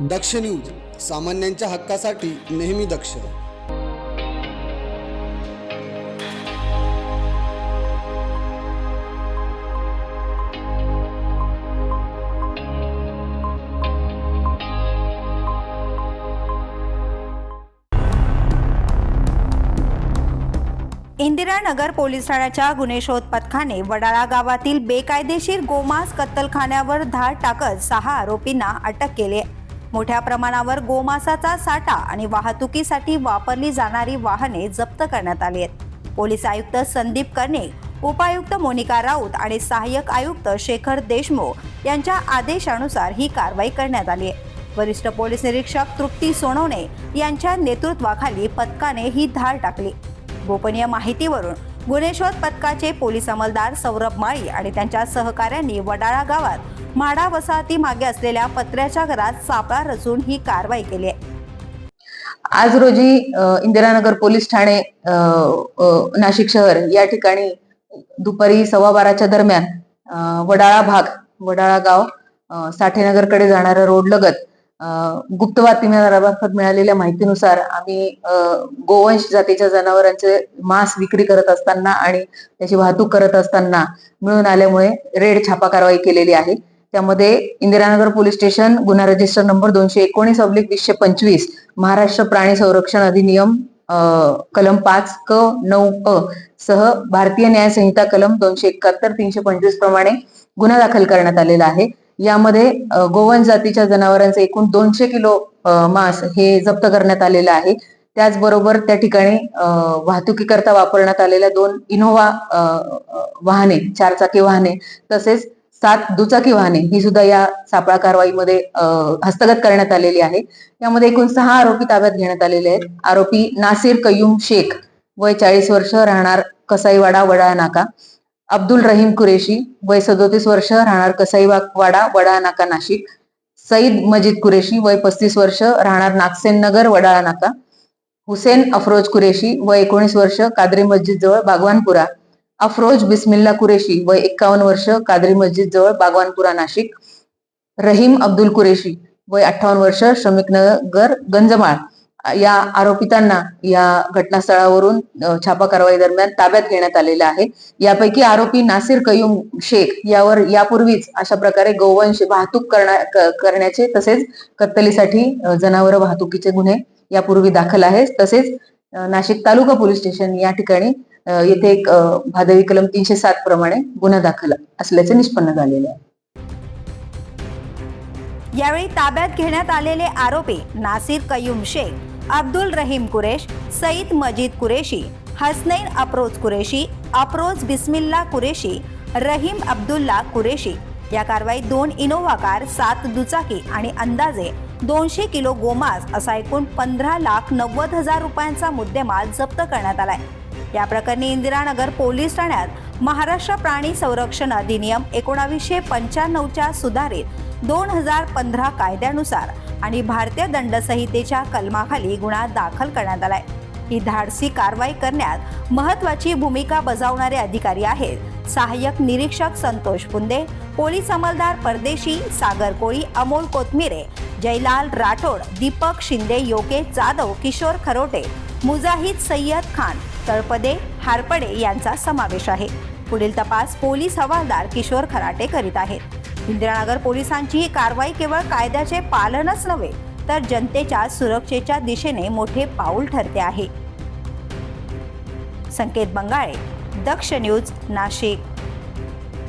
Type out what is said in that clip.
दक्ष news सामान्यांच्या हक्कासाठी नेहमी दक्ष. इंदिरानगर पोलीस ठाण्याच्या गुन्हे शोध पथकाने वडाळा गावातील बेकायदेशीर गोमांस कत्तलखान्यावर धाड टाकत सहा आरोपींना अटक केली मोठ्या प्रमाणावर गोमांसाचा साठा आणि वाहतुकीसाठी वापरली जाणारी वाहने जप्त करण्यात आली आहेत. पोलीस आयुक्त संदीप कर्णिक उपायुक्त मोनिका राऊत आणि सहाय्यक आयुक्त शेखर देशमुख यांच्या आदेशानुसार ही कारवाई करण्यात आली आहे. वरिष्ठ पोलीस निरीक्षक तृप्ती सोनवणे यांच्या नेतृत्वाखाली पथकाने ही धाड टाकली. गोपनीय माहितीवरून गुन्हे शोध पथकाचे पोलीस अंमलदार सौरभ माळी आणि त्यांच्या सहकाऱ्यांनी वडाळा गावात म्हाडा वसाहती मागे असलेल्या पत्र्याच्या घरात सापळा रचून ही कारवाई केली आहे. आज रोजी इंदिरानगर पोलीस ठाणे नाशिक शहर या ठिकाणी दुपारी सव्वा बाराच्या दरम्यान वडाळा भाग वडाळा गाव साठेनगरकडे जाणारा रोड लगत गुप्त बातमीदारामार्फत मिळालेल्या माहितीनुसार आम्ही गोवंश जातीच्या जनावरांचे मांस विक्री करत असताना आणि त्याची वाहतूक करत असताना मिळून आल्यामुळे रेड छापा कारवाई केलेली आहे. त्यामध्ये इंदिरानगर पोलीस स्टेशन गुन्हा रजिस्टर नंबर दोनशे एकोणीस अब्लिक वीसशे पंचवीस महाराष्ट्र प्राणी संरक्षण अधिनियम कलम पाच क नऊ अ सह भारतीय न्याय संहिता कलम दोनशे एकाहत्तर तीनशे पंचवीस प्रमाणे गुन्हा दाखल करण्यात आलेला आहे. यामध्ये गोवन जातीच्या जनावरांचे एकूण दोनशे किलो मांस हे जप्त करण्यात आलेलं आहे. त्याचबरोबर त्या ठिकाणी वाहतुकीकरता वापरण्यात आलेल्या दोन इनोव्हा वाहने चारचाकी वाहने तसेच सात दुचाकी वाहने ही सुद्धा या सापळा कारवाईमध्ये हस्तगत करण्यात आलेली आहे. यामध्ये एकूण सहा आरोपी ताब्यात घेण्यात आलेले आहेत. आरोपी नासिर कयूम शेख वय चाळीस वर्ष राहणार कसाईवाडा वडा नाका. अब्दुल रहीम कुरेशी वय सदोतीस वर्ष राहणार कसाईवाडा वडाळा नाका नाशिक. सईद मजिद कुरेशी वय पस्तीस वर्ष राहणार नागसेन नगर वडाळा नाका. हुसेन अफरोज कुरेशी वय एकोणीस वर्ष कादरी मस्जिद जवळ बागवानपुरा. अफरोज बिस्मिल्ला कुरेशी वय एक्कावन्न वर्ष कादरी मस्जिद जवळ बागवानपुरा नाशिक. रहीम अब्दुल कुरेशी वय अठ्ठावन्न वर्ष श्रमिक नगर गंजमाळ. या आरोपितांना या घटनास्थळावरून छापा कारवाई दरम्यान ताब्यात घेण्यात आलेले आहे. यापैकी आरोपी नासिर कयूम शेख यावर यापूर्वीच अशा प्रकारे गोवंश वाहतूक करण्या- करण्याचे तसेच कत्तलीसाठी जनावर वाहतुकीचे गुन्हे यापूर्वी दाखल आहेत. तसेच नाशिक तालुका पोलीस स्टेशन या ठिकाणी येथे एक भादवी कलम तीनशे सात प्रमाणे गुन्हा दाखल असल्याचे निष्पन्न झालेले आहे. यावेळी ताब्यात घेण्यात आलेले आरोपी नासिर कयूम शेख अब्दुल रहीम कुरेश सईद मजीद कुरेशी हसनैन अप्रोज कुरेशी अप्रोज बिस्मिल्ला कुरेशी रहीम अब्दुल्ला कुरेशी. या कारवाईत दोन इनोव्हा कार सात दुचाकी आणि अंदाजे दोनशे किलो गोमास असा एकूण पंधरा लाख नव्वद हजार रुपयांचा मुद्देमाल जप्त करण्यात आलाय. या प्रकरणी इंदिरानगर पोलीस ठाण्यात महाराष्ट्र प्राणी संरक्षण अधिनियम एकोणावीसशे पंच्याण्णवच्या सुधारित दोन हजार पंधरा कायद्यानुसार आणि भारतीय दंड संहितेच्या कलमाखाली गुन्हा दाखल करण्यात आलाय. ही धाडसी कारवाई करण्यात महत्वाची भूमिका बजावणारे अधिकारी आहेत. सहाय्यक निरीक्षक संतोष पुंदे पोलीस अंमलदार परदेशी सागर कोळी अमोल कोथमिरे जयलाल राठोड दीपक शिंदे योगेश जाधव किशोर खरोटे मुजाहिद सय्यद खान तळपदे हारपडे यांचा समावेश आहे. पुढील तपास पोलीस हवालदार किशोर खराटे करीत आहेत. इंदिरानगर पोलिसांची ही कारवाई केवळ कायद्याचे पालनच नव्हे तर जनतेच्या सुरक्षेच्या दिशेने मोठे पाऊल ठरते आहे. संकेत बंगाळे दक्ष न्यूज नाशिक.